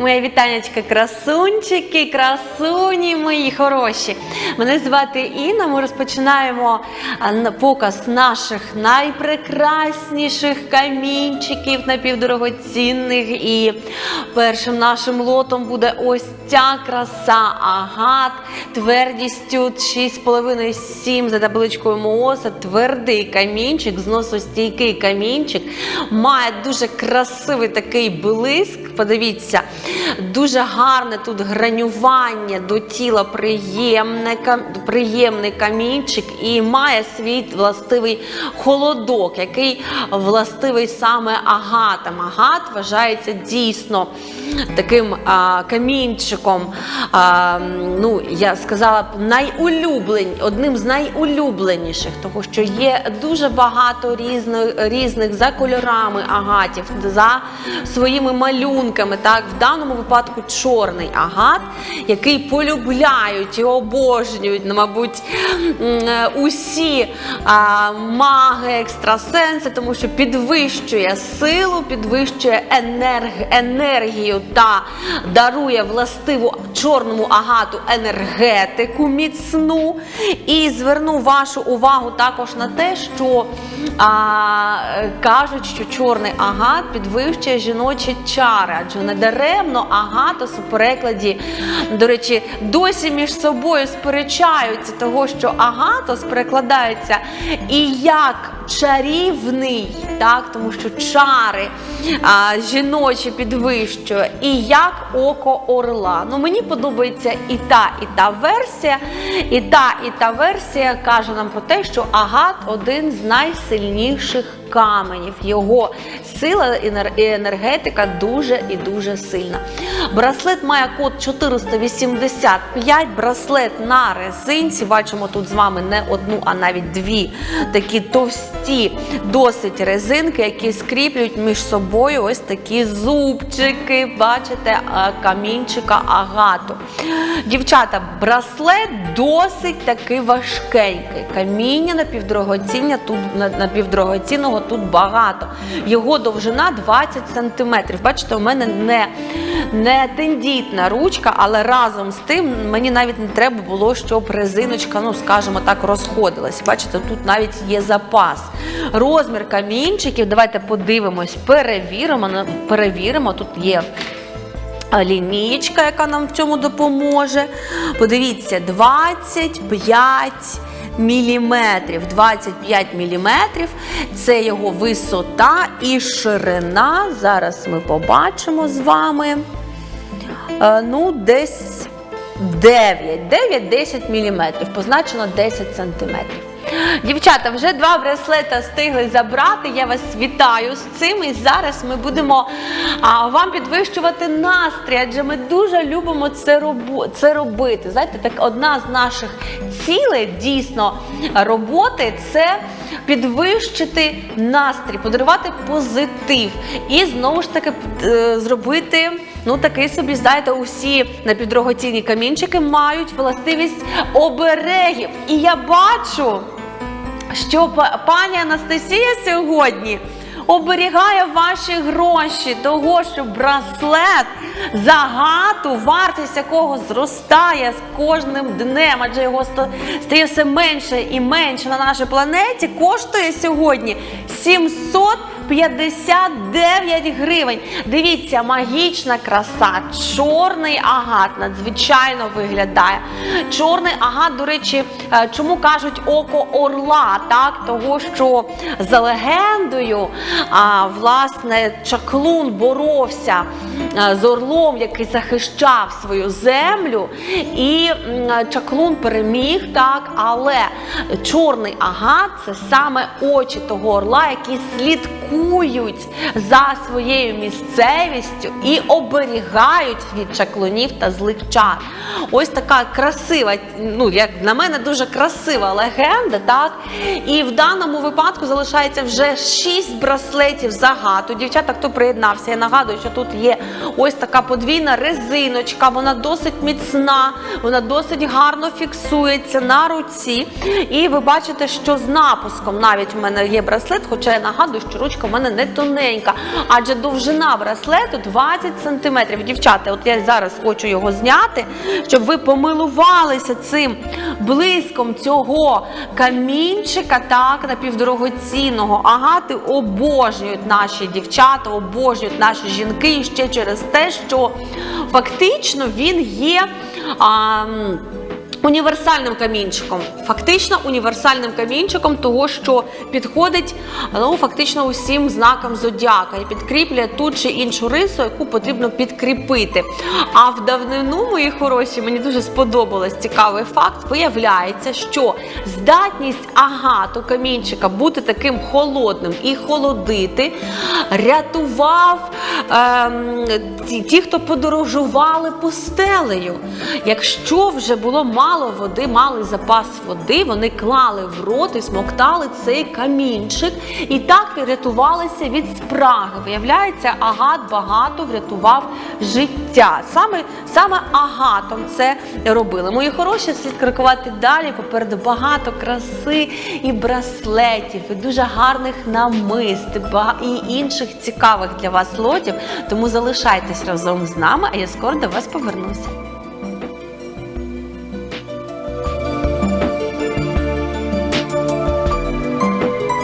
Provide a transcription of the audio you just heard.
Моє вітанечка, красунчики, красуні мої хороші. Мене звати Інна. Ми розпочинаємо показ наших найпрекрасніших камінчиків напівдорогоцінних. І першим нашим лотом буде ось ця краса агат твердістю 6,5-7 за табличкою МООСа. Твердий камінчик, зносостійкий камінчик. Має дуже красивий такий блиск. Подивіться, дуже гарне тут гранювання до тіла, приємне, приємний камінчик і має свій властивий холодок, який властивий саме агатам. Агат вважається дійсно таким а, камінчиком. А, ну, я сказала б, найулюблен, одним з найулюбленіших, тому що є дуже багато різних, різних за кольорами агатів, за своїми малюнками. Так, в даному випадку чорний агат, який полюбляють і обожнюють, ну, мабуть, усі а, маги, екстрасенси, тому що підвищує силу, підвищує енерг, енергію та дарує властиву чорному агату енергетику міцну. І зверну вашу увагу також на те, що а, кажуть, що чорний агат підвищує жіночі чари, адже недаремно агатос у перекладі, до речі, досі між собою сперечаються, того, що агатос перекладається і як чарівний, так, тому що чари а, жіночі підвищує, і як око орла. Ну, мені подобається і та, і та версія. І та, і та версія каже нам про те, що агат один з найсильніших каменів. Його сила і енергетика дуже і дуже сильна. Браслет має код 485, браслет на резинці. Бачимо тут з вами не одну, а навіть дві такі товсті, досить резинки, які скріплюють між собою ось такі зубчики. Бачите, камінчика агату. Дівчата, браслет досить таки важкенький. Каміння напівдорогоціння тут на- напівдорогоцінного тут багато. Його довжина 20 см. Бачите, у мене не, не тендітна ручка, але разом з тим мені навіть не треба було, щоб резиночка, ну скажімо так, розходилась. Бачите, тут навіть є запас. Розмір камінчиків, давайте подивимось, перевіримо. перевіримо. Тут є лінієчка, яка нам в цьому допоможе. Подивіться, 25 міліметрів. 25 міліметрів це його висота і ширина. Зараз ми побачимо з вами. Е, Ну, десь 9, 9-10 міліметрів, позначено 10 сантиметрів. Дівчата, вже два браслета встигли забрати. Я вас вітаю з цим. І зараз ми будемо а, вам підвищувати настрій, адже ми дуже любимо це, робо- це робити. Знаєте, так одна з наших цілей дійсно роботи це підвищити настрій, подарувати позитив і знову ж таки е, зробити. Ну, такий собі, знаєте, усі напівдорогоцінні камінчики мають властивість оберегів. І я бачу, що па- пані Анастасія сьогодні оберігає ваші гроші, того, що браслет загату, вартість якого зростає з кожним днем, адже його стає все менше і менше на нашій планеті, коштує сьогодні 759 гривень. Дивіться, магічна краса, чорний агат надзвичайно виглядає. Чорний агат, до речі, е, чому кажуть око орла? Так, того, що за легендою, а, власне, чаклун боровся е, з орлом, який захищав свою землю, і чаклун переміг, так, але чорний агат це саме очі того орла, які слідкують за своєю місцевістю і оберігають від чаклунів та злих чар. Ось така красива, ну як на мене, дуже красива легенда, так? І в даному випадку залишається вже 6 браслетів загату. Дівчата, хто приєднався, я нагадую, що тут є ось така подвійна резиночка, вона досить міцна, вона досить гарно фіксується на руці. І ви бачите, що з напуском навіть в мене є браслет, хоча я нагадую, що ручка мене не тоненька, адже довжина браслету 20 сантиметрів. Дівчата, от я зараз хочу його зняти, щоб ви помилувалися цим блиском цього камінчика, так, напівдорогоцінного. Агати обожнюють наші дівчата, обожнюють наші жінки ще через те, що фактично він є. А, Універсальним камінчиком, фактично універсальним камінчиком, того, що підходить ну, фактично усім знакам зодіака і підкріплює ту чи іншу рису, яку потрібно підкріпити. А в давнину, мої хороші, мені дуже сподобалось цікавий факт. Виявляється, що здатність агату камінчика бути таким холодним і холодити рятував ем, ті, ті, хто подорожували пустелею. Якщо вже було мало води, малий запас води, вони клали в рот і смоктали цей камінчик, і так рятувалися від спраги. Виявляється, агат багато врятував життя. Саме, саме агатом це робили. Мої хороші, слід крокувати далі. Попереду багато краси і браслетів, і дуже гарних намист, і інших цікавих для вас лотів. Тому залишайтесь разом з нами, а я скоро до вас повернуся.